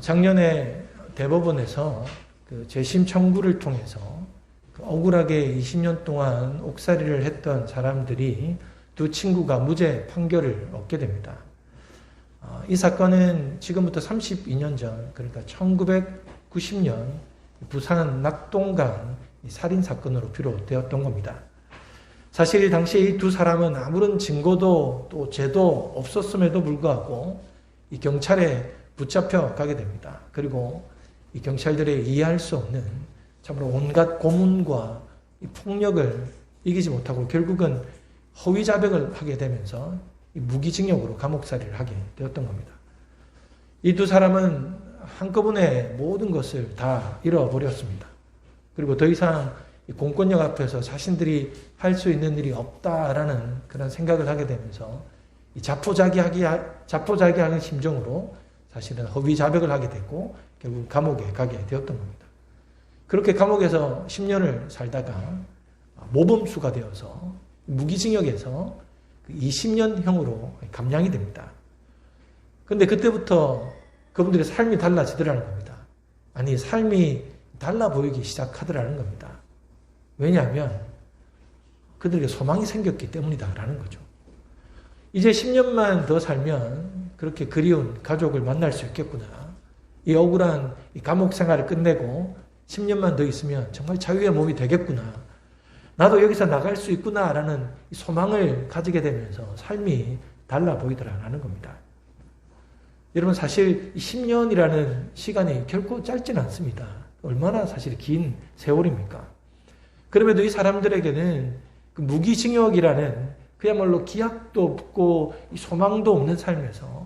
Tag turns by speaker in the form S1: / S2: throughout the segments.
S1: 작년에 대법원에서 그 재심 청구를 통해서 그 억울하게 20년 동안 옥살이를 했던 사람들이 두 친구가 무죄 판결을 얻게 됩니다. 어, 이 사건은 지금부터 32년 전, 그러니까 1990년 부산 낙동강 살인 사건으로 비롯되었던 겁니다. 사실 당시 이 두 사람은 아무런 증거도 또 죄도 없었음에도 불구하고 이 경찰에 붙잡혀 가게 됩니다. 그리고 이 경찰들의 이해할 수 없는 참으로 온갖 고문과 폭력을 이기지 못하고 결국은 허위 자백을 하게 되면서 무기징역으로 감옥살이를 하게 되었던 겁니다. 이 두 사람은 한꺼번에 모든 것을 다 잃어버렸습니다. 그리고 더 이상 공권력 앞에서 자신들이 할 수 있는 일이 없다라는 그런 생각을 하게 되면서 자포자기하기 자포자기하는 심정으로 사실은 허위 자백을 하게 됐고 결국 감옥에 가게 되었던 겁니다. 그렇게 감옥에서 10년을 살다가 모범수가 되어서 무기징역에서 20년형으로 그 감량이 됩니다. 근데 그때부터 그분들의 삶이 달라지더라는 겁니다. 아니, 삶이 달라 보이기 시작하더라는 겁니다. 왜냐하면 그들에게 소망이 생겼기 때문이다라는 거죠. 이제 10년만 더 살면 그렇게 그리운 가족을 만날 수 있겠구나. 이 억울한 이 감옥 생활을 끝내고 10년만 더 있으면 정말 자유의 몸이 되겠구나. 나도 여기서 나갈 수 있구나라는 소망을 가지게 되면서 삶이 달라 보이더라라는 겁니다. 여러분 사실 10년이라는 시간이 결코 짧지는 않습니다. 얼마나 사실 긴 세월입니까? 그럼에도 이 사람들에게는 그 무기징역이라는 그야말로 기약도 없고 소망도 없는 삶에서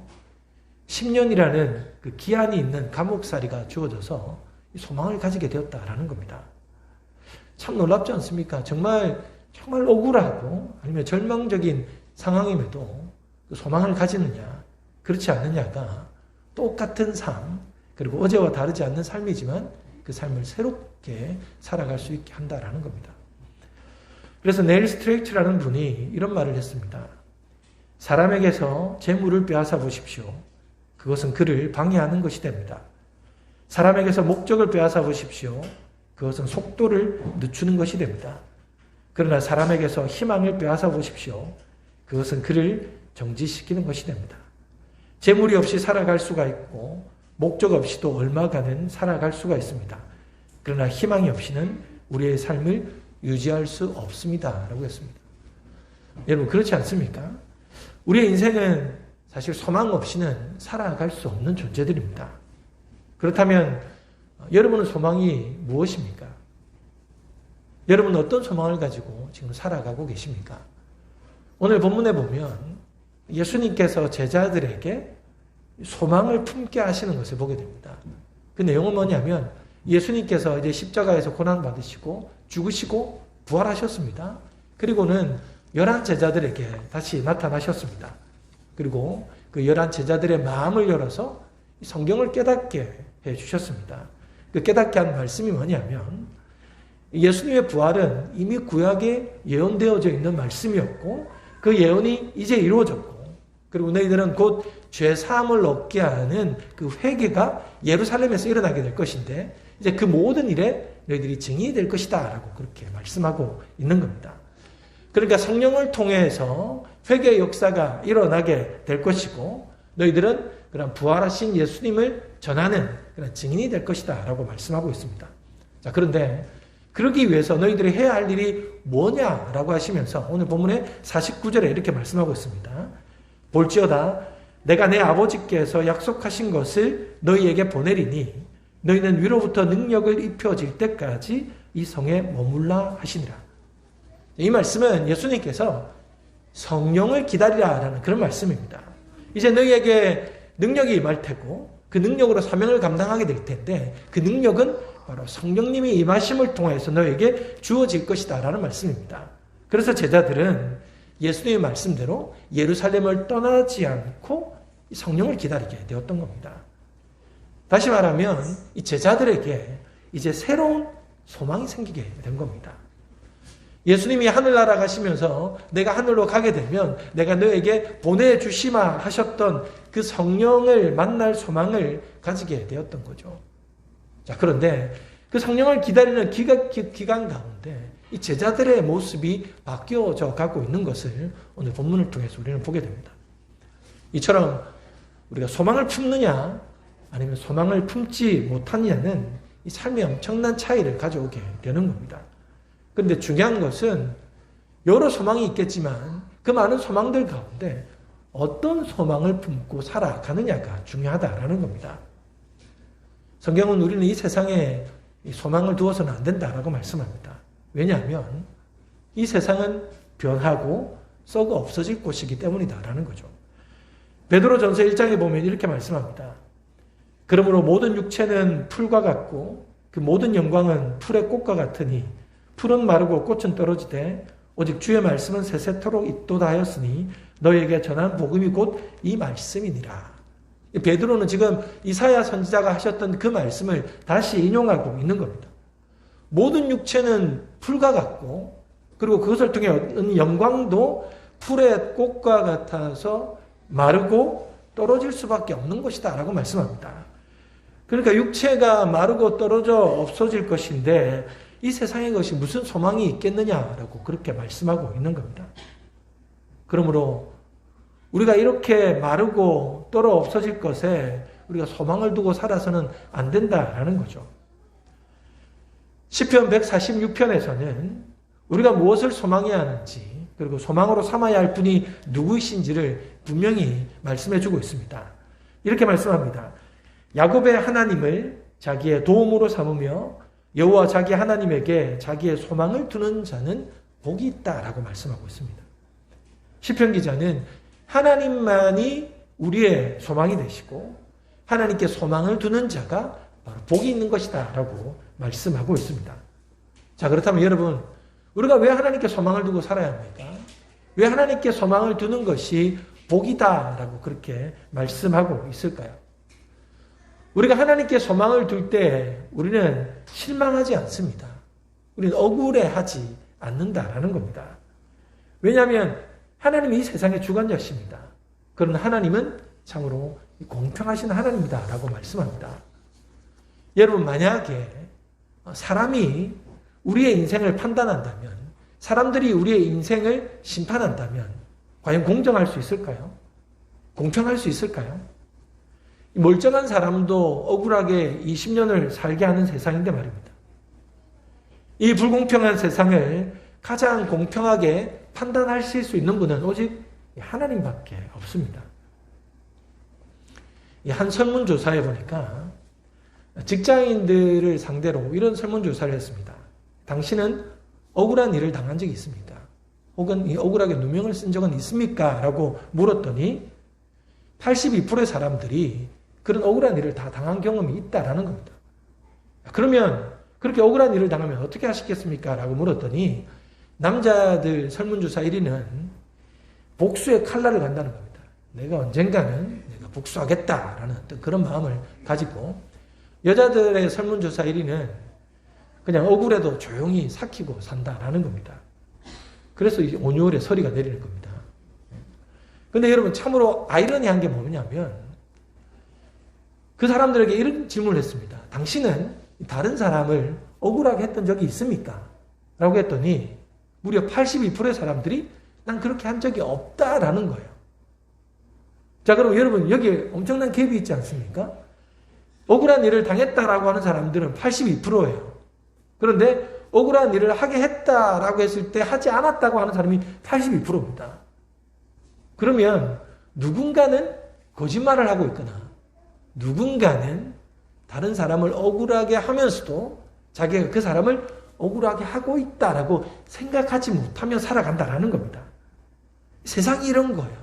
S1: 10년이라는 그 기한이 있는 감옥살이가 주어져서 소망을 가지게 되었다라는 겁니다. 참 놀랍지 않습니까? 정말 정말 억울하고 아니면 절망적인 상황임에도 그 소망을 가지느냐 그렇지 않느냐가 똑같은 삶 그리고 어제와 다르지 않는 삶이지만 그 삶을 새롭게 살아갈 수 있게 한다라는 겁니다. 그래서 네일 스트레이트라는 분이 이런 말을 했습니다. 사람에게서 재물을 빼앗아 보십시오. 그것은 그를 방해하는 것이 됩니다. 사람에게서 목적을 빼앗아 보십시오. 그것은 속도를 늦추는 것이 됩니다. 그러나 사람에게서 희망을 빼앗아 보십시오. 그것은 그를 정지시키는 것이 됩니다. 재물이 없이 살아갈 수가 있고 목적 없이도 얼마간은 살아갈 수가 있습니다. 그러나 희망이 없이는 우리의 삶을 유지할 수 없습니다. 라고 했습니다. 여러분, 그렇지 않습니까? 우리의 인생은 사실 소망 없이는 살아갈 수 없는 존재들입니다. 그렇다면 여러분의 소망이 무엇입니까? 여러분 어떤 소망을 가지고 지금 살아가고 계십니까? 오늘 본문에 보면 예수님께서 제자들에게 소망을 품게 하시는 것을 보게 됩니다. 그 내용은 뭐냐면 예수님께서 이제 십자가에서 고난 받으시고 죽으시고 부활하셨습니다. 그리고는 열한 제자들에게 다시 나타나셨습니다. 그리고 그 열한 제자들의 마음을 열어서 성경을 깨닫게 해 주셨습니다. 그 깨닫게 한 말씀이 뭐냐면 예수님의 부활은 이미 구약에 예언되어져 있는 말씀이었고 그 예언이 이제 이루어졌고 그리고 너희들은 곧 죄 사함을 얻게 하는 그 회개가 예루살렘에서 일어나게 될 것인데 이제 그 모든 일에 너희들이 증인이 될 것이다라고 그렇게 말씀하고 있는 겁니다. 그러니까 성령을 통해서 회개의 역사가 일어나게 될 것이고 너희들은 그런 부활하신 예수님을 전하는 그런 증인이 될 것이다 라고 말씀하고 있습니다. 자, 그런데 그러기 위해서 너희들이 해야 할 일이 뭐냐라고 하시면서 오늘 본문의 49절에 이렇게 말씀하고 있습니다. 볼지어다 내가 내 아버지께서 약속하신 것을 너희에게 보내리니 너희는 위로부터 능력을 입혀질 때까지 이 성에 머물라 하시니라. 이 말씀은 예수님께서 성령을 기다리라라는 그런 말씀입니다. 이제 너희에게 능력이 임할 테고 그 능력으로 사명을 감당하게 될 텐데 그 능력은 바로 성령님이 임하심을 통해서 너에게 주어질 것이다 라는 말씀입니다. 그래서 제자들은 예수님의 말씀대로 예루살렘을 떠나지 않고 성령을 기다리게 되었던 겁니다. 다시 말하면 이 제자들에게 이제 새로운 소망이 생기게 된 겁니다. 예수님이 하늘나라 가시면서 내가 하늘로 가게 되면 내가 너에게 보내주시마 하셨던 그 성령을 만날 소망을 가지게 되었던 거죠. 자, 그런데 그 성령을 기다리는 기간 가운데 이 제자들의 모습이 바뀌어져 가고 있는 것을 오늘 본문을 통해서 우리는 보게 됩니다. 이처럼 우리가 소망을 품느냐 아니면 소망을 품지 못하느냐는 이 삶의 엄청난 차이를 가져오게 되는 겁니다. 그런데 중요한 것은 여러 소망이 있겠지만 그 많은 소망들 가운데 어떤 소망을 품고 살아가느냐가 중요하다라는 겁니다. 성경은 우리는 이 세상에 소망을 두어서는 안 된다라고 말씀합니다. 왜냐하면 이 세상은 변하고 썩어 없어질 곳이기 때문이다라는 거죠. 베드로 전서 1장에 보면 이렇게 말씀합니다. 그러므로 모든 육체는 풀과 같고 그 모든 영광은 풀의 꽃과 같으니 풀은 마르고 꽃은 떨어지되 오직 주의 말씀은 세세토록 있도다 하였으니 너에게 전한 복음이 곧 이 말씀이니라. 베드로는 지금 이사야 선지자가 하셨던 그 말씀을 다시 인용하고 있는 겁니다. 모든 육체는 풀과 같고 그리고 그것을 통해 얻는 영광도 풀의 꽃과 같아서 마르고 떨어질 수밖에 없는 것이다 라고 말씀합니다. 그러니까 육체가 마르고 떨어져 없어질 것인데 이 세상의 것이 무슨 소망이 있겠느냐라고 그렇게 말씀하고 있는 겁니다. 그러므로 우리가 이렇게 마르고 떨어 없어질 것에 우리가 소망을 두고 살아서는 안 된다라는 거죠. 시편 146편에서는 우리가 무엇을 소망해야 하는지 그리고 소망으로 삼아야 할 분이 누구이신지를 분명히 말씀해 주고 있습니다. 이렇게 말씀합니다. 야곱의 하나님을 자기의 도움으로 삼으며 여호와 자기 하나님에게 자기의 소망을 두는 자는 복이 있다라고 말씀하고 있습니다. 시편 기자는 하나님만이 우리의 소망이 되시고 하나님께 소망을 두는 자가 바로 복이 있는 것이다라고 말씀하고 있습니다. 자 그렇다면 여러분 우리가 왜 하나님께 소망을 두고 살아야 합니까? 왜 하나님께 소망을 두는 것이 복이다라고 그렇게 말씀하고 있을까요? 우리가 하나님께 소망을 둘 때 우리는 실망하지 않습니다. 우리는 억울해하지 않는다라는 겁니다. 왜냐하면 하나님이 이 세상의 주관자십니다. 그런 하나님은 참으로 공평하신 하나님이다라고 말씀합니다. 여러분 만약에 사람이 우리의 인생을 판단한다면 사람들이 우리의 인생을 심판한다면 과연 공정할 수 있을까요? 공평할 수 있을까요? 멀쩡한 사람도 억울하게 20년을 살게 하는 세상인데 말입니다. 이 불공평한 세상을 가장 공평하게 판단하실 수 있는 분은 오직 하나님밖에 없습니다. 한 설문조사에 보니까 직장인들을 상대로 이런 설문조사를 했습니다. 당신은 억울한 일을 당한 적이 있습니까? 혹은 이 억울하게 누명을 쓴 적은 있습니까? 라고 물었더니 82%의 사람들이 그런 억울한 일을 다 당한 경험이 있다라는 겁니다. 그러면 그렇게 억울한 일을 당하면 어떻게 하시겠습니까? 라고 물었더니 남자들 설문조사 1위는 복수의 칼날을 간다는 겁니다. 내가 언젠가는 내가 복수하겠다라는 그런 마음을 가지고 여자들의 설문조사 1위는 그냥 억울해도 조용히 삭히고 산다라는 겁니다. 그래서 온유월의 서리가 내리는 겁니다. 근데 여러분 참으로 아이러니한 게 뭐냐면 그 사람들에게 이런 질문을 했습니다. 당신은 다른 사람을 억울하게 했던 적이 있습니까? 라고 했더니 무려 82%의 사람들이 난 그렇게 한 적이 없다라는 거예요. 자, 그럼 여러분 여기에 엄청난 갭이 있지 않습니까? 억울한 일을 당했다라고 하는 사람들은 82%예요. 그런데 억울한 일을 하게 했다라고 했을 때 하지 않았다고 하는 사람이 82%입니다. 그러면 누군가는 거짓말을 하고 있거나 누군가는 다른 사람을 억울하게 하면서도 자기가 그 사람을 억울하게 하고 있다라고 생각하지 못하며 살아간다라는 겁니다. 세상이 이런 거예요.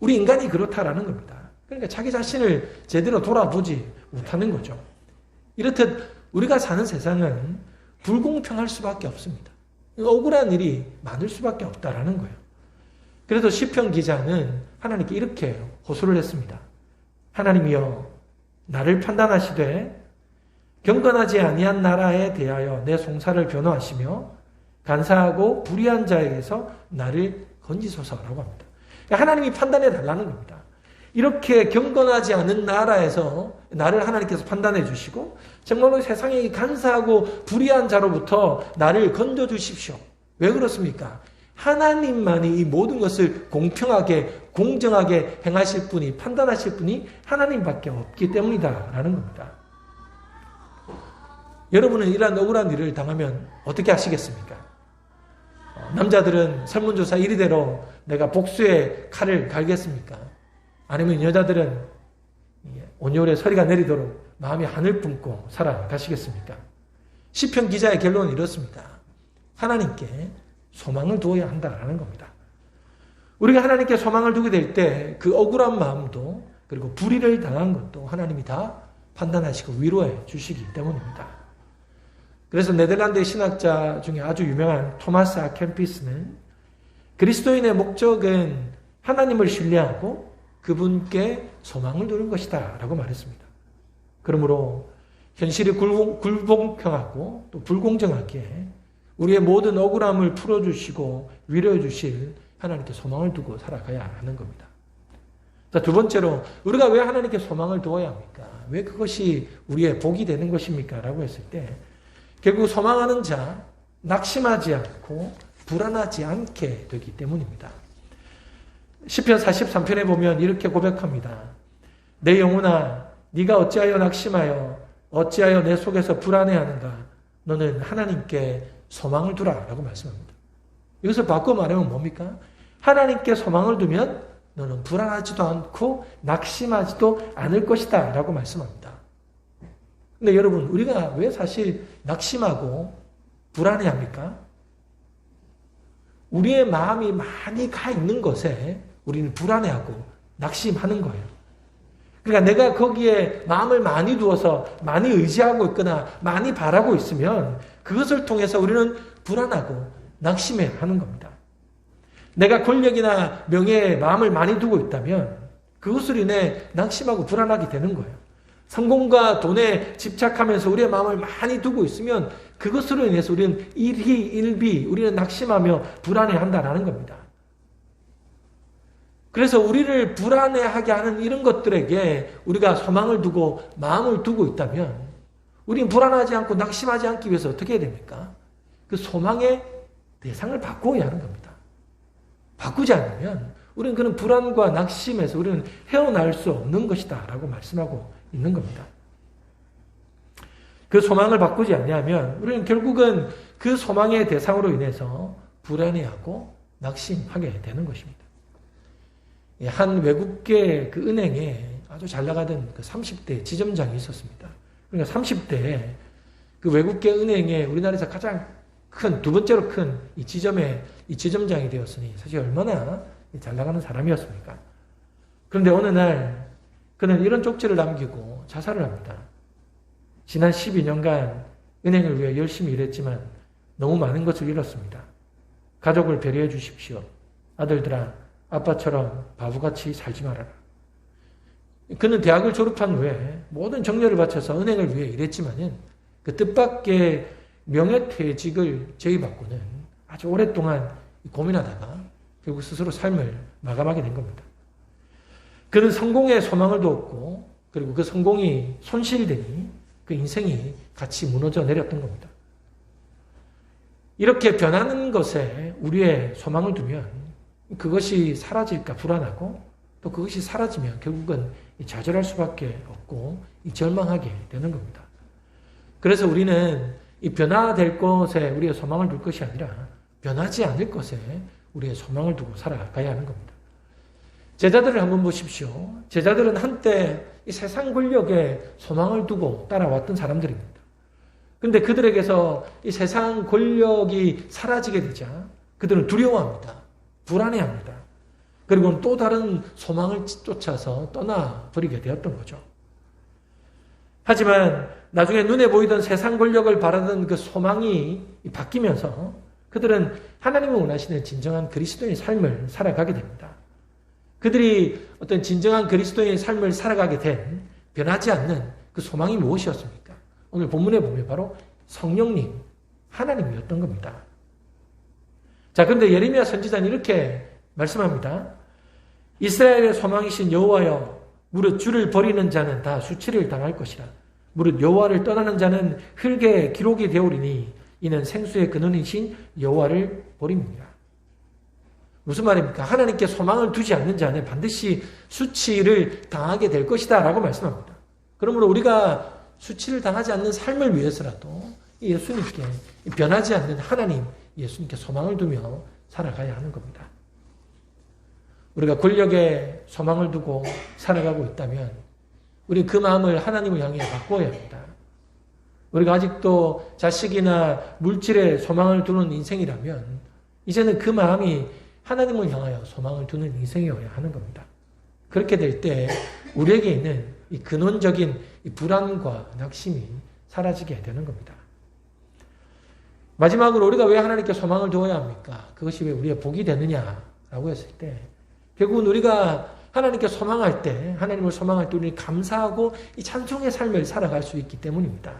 S1: 우리 인간이 그렇다라는 겁니다. 그러니까 자기 자신을 제대로 돌아보지 못하는 거죠. 이렇듯 우리가 사는 세상은 불공평할 수밖에 없습니다. 억울한 일이 많을 수밖에 없다라는 거예요. 그래서 시편 기자는 하나님께 이렇게 호소를 했습니다. 하나님이여 나를 판단하시되 경건하지 아니한 나라에 대하여 내 송사를 변호하시며 간사하고 불의한 자에게서 나를 건지소서라고 합니다. 그러니까 하나님이 판단해 달라는 겁니다. 이렇게 경건하지 않은 나라에서 나를 하나님께서 판단해 주시고 정말로 세상에 간사하고 불의한 자로부터 나를 건져 주십시오. 왜 그렇습니까? 하나님만이 이 모든 것을 공평하게 공정하게 행하실 분이 판단하실 분이 하나님밖에 없기 때문이다라는 겁니다. 여러분은 이러한 억울한 일을 당하면 어떻게 하시겠습니까? 어, 남자들은 설문조사 1위대로 내가 복수의 칼을 갈겠습니까? 아니면 여자들은 온열의 서리가 내리도록 마음이 하늘 뿜고 살아가시겠습니까? 시편 기자의 결론은 이렇습니다. 하나님께 소망을 두어야 한다라는 겁니다. 우리가 하나님께 소망을 두게 될 때 그 억울한 마음도 그리고 불의를 당한 것도 하나님이 다 판단하시고 위로해 주시기 때문입니다. 그래서 네덜란드 신학자 중에 아주 유명한 토마스 아켄피스는 그리스도인의 목적은 하나님을 신뢰하고 그분께 소망을 두는 것이다 라고 말했습니다. 그러므로 현실이 굴봉평하고 또 불공정하게 우리의 모든 억울함을 풀어주시고 위로해 주실 하나님께 소망을 두고 살아가야 하는 겁니다. 자, 두 번째로 우리가 왜 하나님께 소망을 두어야 합니까? 왜 그것이 우리의 복이 되는 것입니까? 라고 했을 때 결국 소망하는 자 낙심하지 않고 불안하지 않게 되기 때문입니다. 10편 43편에 보면 이렇게 고백합니다. 내 영혼아 네가 어찌하여 낙심하여 어찌하여 내 속에서 불안해하는가 너는 하나님께 소망을 두라라고 말씀합니다. 이것을 바꿔 말하면 뭡니까? 하나님께 소망을 두면 너는 불안하지도 않고 낙심하지도 않을 것이다 라고 말씀합니다. 근데 여러분 우리가 왜 사실 낙심하고 불안해합니까? 우리의 마음이 많이 가 있는 것에 우리는 불안해하고 낙심하는 거예요. 그러니까 내가 거기에 마음을 많이 두어서 많이 의지하고 있거나 많이 바라고 있으면 그것을 통해서 우리는 불안하고 낙심해 하는 겁니다. 내가 권력이나 명예에 마음을 많이 두고 있다면 그것을 인해 낙심하고 불안하게 되는 거예요. 성공과 돈에 집착하면서 우리의 마음을 많이 두고 있으면 그것으로 인해서 우리는 일희일비 우리는 낙심하며 불안해한다라는 겁니다. 그래서 우리를 불안해하게 하는 이런 것들에게 우리가 소망을 두고 마음을 두고 있다면 우리는 불안하지 않고 낙심하지 않기 위해서 어떻게 해야 됩니까? 그 소망의 대상을 바꾸어야 하는 겁니다. 바꾸지 않으면 우리는 그런 불안과 낙심에서 우리는 헤어날 수 없는 것이다 라고 말씀하고 있는 겁니다. 그 소망을 바꾸지 않냐면 우리는 결국은 그 소망의 대상으로 인해서 불안해하고 낙심하게 되는 것입니다. 예, 한 외국계 그 은행에 아주 잘 나가던 그 30대 지점장이 있었습니다. 그러니까 30대 그 외국계 은행에 우리나라에서 가장 큰, 두 번째로 큰 이 지점에 이 지점장이 되었으니 사실 얼마나 잘 나가는 사람이었습니까? 그런데 어느 날 그는 이런 쪽지를 남기고 자살을 합니다. 지난 12년간 은행을 위해 열심히 일했지만 너무 많은 것을 잃었습니다. 가족을 배려해 주십시오. 아들들아, 아빠처럼 바보같이 살지 말아라. 그는 대학을 졸업한 후에 모든 정열을 바쳐서 은행을 위해 일했지만은 그 뜻밖의 명예퇴직을 제의받고는 아주 오랫동안 고민하다가 결국 스스로 삶을 마감하게 된 겁니다. 그는 성공의 소망을 두었고 그리고 그 성공이 손실되니 그 인생이 같이 무너져 내렸던 겁니다. 이렇게 변하는 것에 우리의 소망을 두면 그것이 사라질까 불안하고 또 그것이 사라지면 결국은 좌절할 수밖에 없고 절망하게 되는 겁니다. 그래서 우리는 이 변화될 것에 우리의 소망을 둘 것이 아니라 변하지 않을 것에 우리의 소망을 두고 살아가야 하는 겁니다. 제자들을 한번 보십시오. 제자들은 한때 이 세상 권력에 소망을 두고 따라왔던 사람들입니다. 근데 그들에게서 이 세상 권력이 사라지게 되자 그들은 두려워합니다. 불안해합니다. 그리고 또 다른 소망을 쫓아서 떠나버리게 되었던 거죠. 하지만 나중에 눈에 보이던 세상 권력을 바라던 그 소망이 바뀌면서 그들은 하나님을 원하시는 진정한 그리스도의 삶을 살아가게 됩니다. 그들이 어떤 진정한 그리스도의 삶을 살아가게 된 변하지 않는 그 소망이 무엇이었습니까? 오늘 본문에 보면 바로 성령님, 하나님이었던 겁니다. 자, 그런데 예레미야 선지자는 이렇게 말씀합니다. 이스라엘의 소망이신 여호와여 무릇 주를 버리는 자는 다 수치를 당할 것이라 무릇 여호와를 떠나는 자는 흙에 기록이 되오리니 이는 생수의 근원이신 여호와를 버립니다. 무슨 말입니까? 하나님께 소망을 두지 않는 자는 반드시 수치를 당하게 될 것이다 라고 말씀합니다. 그러므로 우리가 수치를 당하지 않는 삶을 위해서라도 예수님께 변하지 않는 하나님 예수님께 소망을 두며 살아가야 하는 겁니다. 우리가 권력에 소망을 두고 살아가고 있다면 우리 그 마음을 하나님을 향해 바꿔야 합니다. 우리가 아직도 자식이나 물질에 소망을 두는 인생이라면 이제는 그 마음이 하나님을 향하여 소망을 두는 인생이어야 하는 겁니다. 그렇게 될 때 우리에게 있는 이 근원적인 이 불안과 낙심이 사라지게 되는 겁니다. 마지막으로 우리가 왜 하나님께 소망을 두어야 합니까? 그것이 왜 우리의 복이 되느냐라고 했을 때 결국은 우리가 하나님께 소망할 때 하나님을 소망할 때 우리는 감사하고 이 찬송의 삶을 살아갈 수 있기 때문입니다.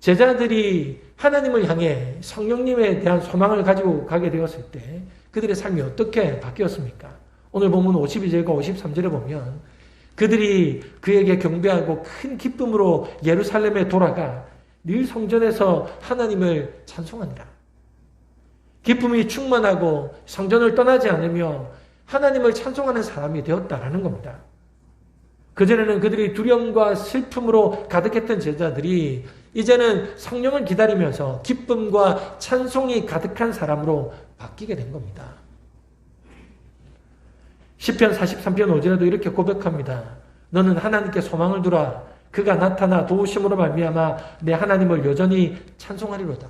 S1: 제자들이 하나님을 향해 성령님에 대한 소망을 가지고 가게 되었을 때 그들의 삶이 어떻게 바뀌었습니까? 오늘 보면 52절과 53절에 보면 그들이 그에게 경배하고 큰 기쁨으로 예루살렘에 돌아가 늘 성전에서 하나님을 찬송하니라. 기쁨이 충만하고 성전을 떠나지 않으며 하나님을 찬송하는 사람이 되었다라는 겁니다. 그전에는 그들이 두려움과 슬픔으로 가득했던 제자들이 이제는 성령을 기다리면서 기쁨과 찬송이 가득한 사람으로 바뀌게 된 겁니다. 10편 43편 5절에도 이렇게 고백합니다. 너는 하나님께 소망을 두라. 그가 나타나 도우심으로 말미암아 내 하나님을 여전히 찬송하리로다.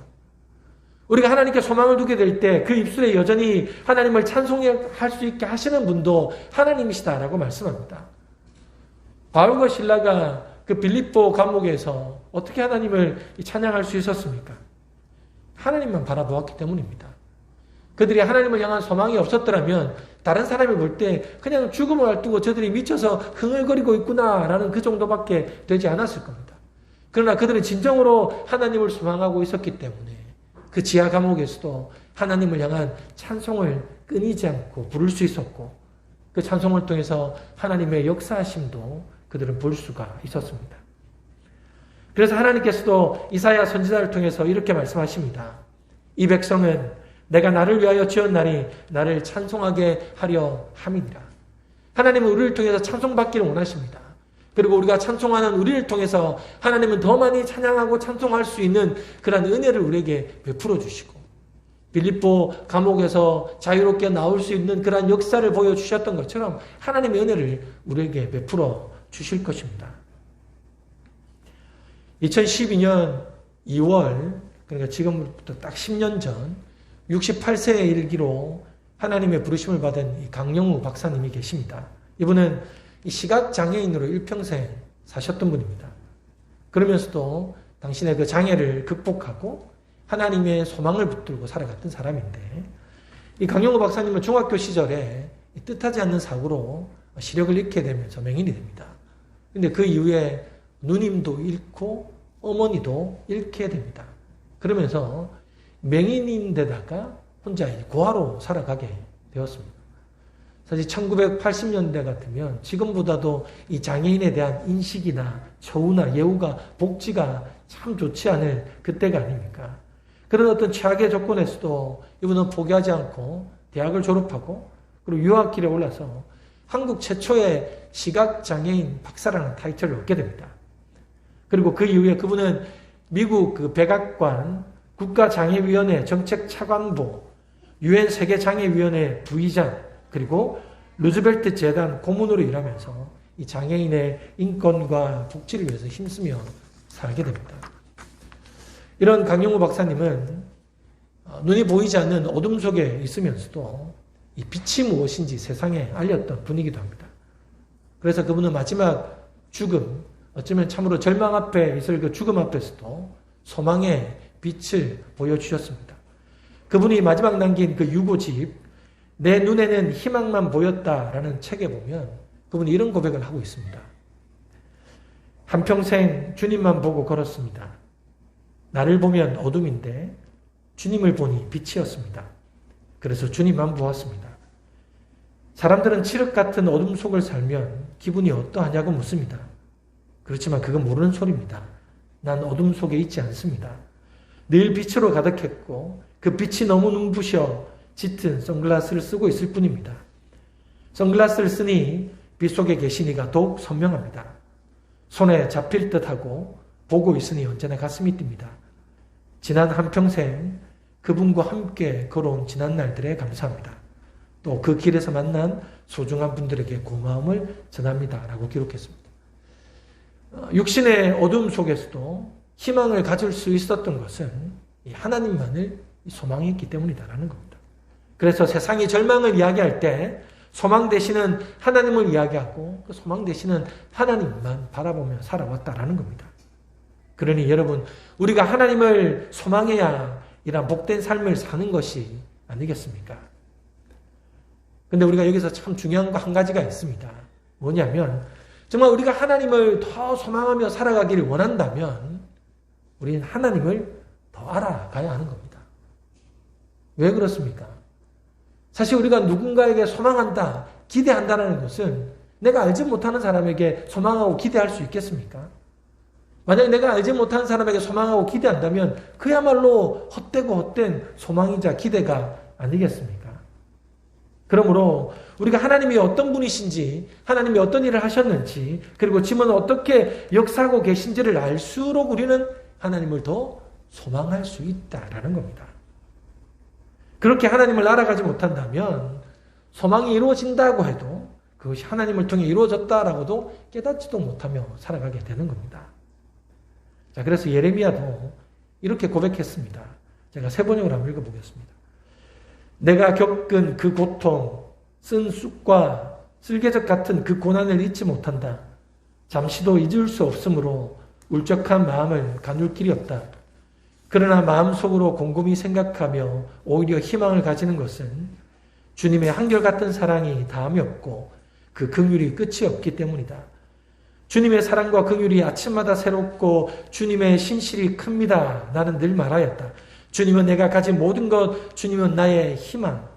S1: 우리가 하나님께 소망을 두게 될 때 그 입술에 여전히 하나님을 찬송할 수 있게 하시는 분도 하나님이시다라고 말씀합니다. 바울과 신라가 그 빌립보 감옥에서 어떻게 하나님을 찬양할 수 있었습니까? 하나님만 바라보았기 때문입니다. 그들이 하나님을 향한 소망이 없었더라면 다른 사람이 볼 때 그냥 죽음을 알두고 저들이 미쳐서 흥얼거리고 있구나라는 그 정도밖에 되지 않았을 겁니다. 그러나 그들은 진정으로 하나님을 소망하고 있었기 때문에 그 지하 감옥에서도 하나님을 향한 찬송을 끊이지 않고 부를 수 있었고 그 찬송을 통해서 하나님의 역사하심도 그들은 볼 수가 있었습니다. 그래서 하나님께서도 이사야 선지자를 통해서 이렇게 말씀하십니다. 이 백성은 내가 나를 위하여 지었나니 나를 찬송하게 하려 함이니라. 하나님은 우리를 통해서 찬송받기를 원하십니다. 그리고 우리가 찬송하는 우리를 통해서 하나님은 더 많이 찬양하고 찬송할 수 있는 그런 은혜를 우리에게 베풀어 주시고 빌립보 감옥에서 자유롭게 나올 수 있는 그러한 역사를 보여 주셨던 것처럼 하나님의 은혜를 우리에게 베풀어 주실 것입니다. 2012년 2월, 그러니까 지금부터 딱 10년 전, 68세의 일기로 하나님의 부르심을 받은 강영우 박사님이 계십니다. 이분은 시각장애인으로 일평생 사셨던 분입니다. 그러면서도 당신의 그 장애를 극복하고 하나님의 소망을 붙들고 살아갔던 사람인데, 이 강영우 박사님은 중학교 시절에 뜻하지 않는 사고로 시력을 잃게 되면서 맹인이 됩니다. 근데 그 이후에 누님도 잃고 어머니도 잃게 됩니다. 그러면서 맹인인데다가 혼자 고아로 살아가게 되었습니다. 사실 1980년대 같으면 지금보다도 이 장애인에 대한 인식이나 처우나 예우가 복지가 참 좋지 않을 그때가 아닙니까? 그런 어떤 최악의 조건에서도 이분은 포기하지 않고 대학을 졸업하고 그리고 유학길에 올라서 한국 최초의 시각장애인 박사라는 타이틀을 얻게 됩니다. 그리고 그 이후에 그분은 미국 그 백악관 국가장애위원회 정책차관보, 유엔 세계장애위원회 부의장, 그리고 루즈벨트 재단 고문으로 일하면서 이 장애인의 인권과 복지를 위해서 힘쓰며 살게 됩니다. 이런 강용우 박사님은 어, 눈이 보이지 않는 어둠 속에 있으면서도 이 빛이 무엇인지 세상에 알렸던 분이기도 합니다. 그래서 그분은 마지막 죽음, 어쩌면 참으로 절망 앞에 있을 그 죽음 앞에서도 소망의 빛을 보여주셨습니다. 그분이 마지막 남긴 그 유고집, 내 눈에는 희망만 보였다라는 책에 보면 그분이 이런 고백을 하고 있습니다. 한평생 주님만 보고 걸었습니다. 나를 보면 어둠인데 주님을 보니 빛이었습니다. 그래서 주님만 보았습니다. 사람들은 칠흑 같은 어둠 속을 살면 기분이 어떠하냐고 묻습니다. 그렇지만 그건 모르는 소리입니다. 난 어둠 속에 있지 않습니다. 늘 빛으로 가득했고 그 빛이 너무 눈부셔 짙은 선글라스를 쓰고 있을 뿐입니다. 선글라스를 쓰니 빛 속에 계신 이가 더욱 선명합니다. 손에 잡힐 듯하고 보고 있으니 언제나 가슴이 뜁니다. 지난 한평생 그분과 함께 걸어온 지난 날들에 감사합니다. 또 그 길에서 만난 소중한 분들에게 고마움을 전합니다. 라고 기록했습니다. 어, 육신의 어둠 속에서도 희망을 가질 수 있었던 것은 하나님만을 소망했기 때문이다라는 겁니다. 그래서 세상이 절망을 이야기할 때 소망 대신은 하나님을 이야기하고 그 소망 대신은 하나님만 바라보며 살아왔다라는 겁니다. 그러니 여러분 우리가 하나님을 소망해야 이런 복된 삶을 사는 것이 아니겠습니까? 근데 우리가 여기서 참 중요한 거 한 가지가 있습니다. 뭐냐면 정말 우리가 하나님을 더 소망하며 살아가기를 원한다면 우리는 하나님을 더 알아가야 하는 겁니다. 왜 그렇습니까? 사실 우리가 누군가에게 소망한다, 기대한다는 것은 내가 알지 못하는 사람에게 소망하고 기대할 수 있겠습니까? 만약에 내가 알지 못하는 사람에게 소망하고 기대한다면 그야말로 헛되고 헛된 소망이자 기대가 아니겠습니까? 그러므로 우리가 하나님이 어떤 분이신지, 하나님이 어떤 일을 하셨는지, 그리고 지금은 어떻게 역사하고 계신지를 알수록 우리는 하나님을 더 소망할 수 있다라는 겁니다. 그렇게 하나님을 알아가지 못한다면 소망이 이루어진다고 해도 그것이 하나님을 통해 이루어졌다라고도 깨닫지도 못하며 살아가게 되는 겁니다. 자, 그래서 예레미야도 이렇게 고백했습니다. 제가 세 번역을 한번 읽어보겠습니다. 내가 겪은 그 고통, 쓴 쑥과 쓸개적 같은 그 고난을 잊지 못한다. 잠시도 잊을 수 없으므로 울적한 마음을 가눌 길이 없다. 그러나 마음속으로 곰곰이 생각하며 오히려 희망을 가지는 것은 주님의 한결같은 사랑이 다음이 없고 그 긍휼이 끝이 없기 때문이다. 주님의 사랑과 긍휼이 아침마다 새롭고 주님의 신실이 큽니다. 나는 늘 말하였다. 주님은 내가 가진 모든 것, 주님은 나의 희망.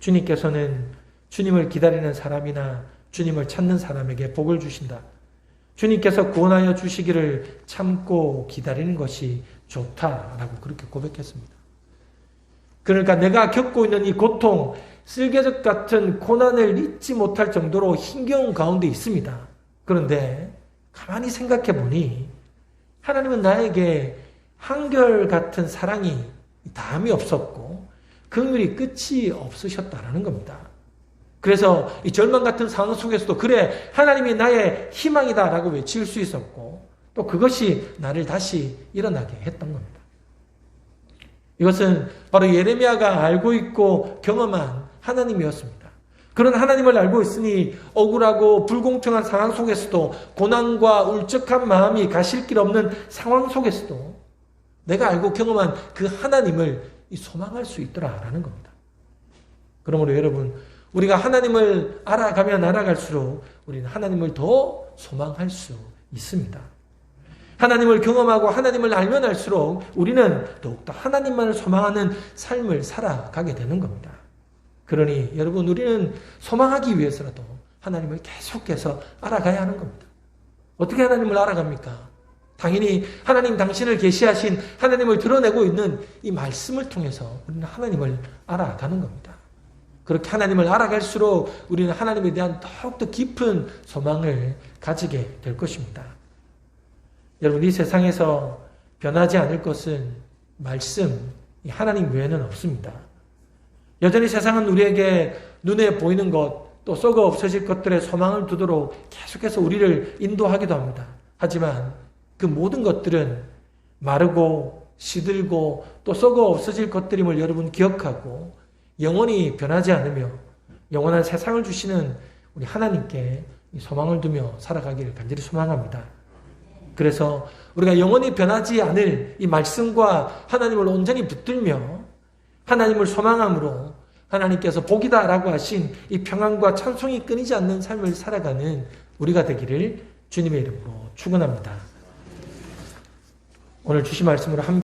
S1: 주님께서는 주님을 기다리는 사람이나 주님을 찾는 사람에게 복을 주신다. 주님께서 구원하여 주시기를 참고 기다리는 것이 좋다라고 그렇게 고백했습니다. 그러니까 내가 겪고 있는 이 고통, 쓸개적 같은 고난을 잊지 못할 정도로 힘겨운 가운데 있습니다. 그런데 가만히 생각해 보니 하나님은 나에게 한결 같은 사랑이 다음이 없었고 긍휼이 끝이 없으셨다라는 겁니다. 그래서 이 절망 같은 상황 속에서도 그래 하나님이 나의 희망이다라고 외칠 수 있었고 또 그것이 나를 다시 일어나게 했던 겁니다. 이것은 바로 예레미야가 알고 있고 경험한 하나님이었습니다. 그런 하나님을 알고 있으니 억울하고 불공평한 상황 속에서도 고난과 울적한 마음이 가실 길 없는 상황 속에서도 내가 알고 경험한 그 하나님을 소망할 수 있더라라는 겁니다. 그러므로 여러분 우리가 하나님을 알아가면 알아갈수록 우리는 하나님을 더 소망할 수 있습니다. 하나님을 경험하고 하나님을 알면 알수록 우리는 더욱더 하나님만을 소망하는 삶을 살아가게 되는 겁니다. 그러니 여러분 우리는 소망하기 위해서라도 하나님을 계속해서 알아가야 하는 겁니다. 어떻게 하나님을 알아갑니까? 당연히 하나님 당신을 계시하신 하나님을 드러내고 있는 이 말씀을 통해서 우리는 하나님을 알아가는 겁니다. 그렇게 하나님을 알아갈수록 우리는 하나님에 대한 더욱더 깊은 소망을 가지게 될 것입니다. 여러분, 이 세상에서 변하지 않을 것은 말씀, 하나님 외에는 없습니다. 여전히 세상은 우리에게 눈에 보이는 것, 또 썩어 없어질 것들에 소망을 두도록 계속해서 우리를 인도하기도 합니다. 하지만 그 모든 것들은 마르고 시들고 또 썩어 없어질 것들임을 여러분 기억하고 영원히 변하지 않으며 영원한 세상을 주시는 우리 하나님께 소망을 두며 살아가기를 간절히 소망합니다. 그래서 우리가 영원히 변하지 않을 이 말씀과 하나님을 온전히 붙들며 하나님을 소망함으로 하나님께서 복이다라고 하신 이 평안과 찬송이 끊이지 않는 삶을 살아가는 우리가 되기를 주님의 이름으로 축원합니다. 오늘 주신 말씀으로 함께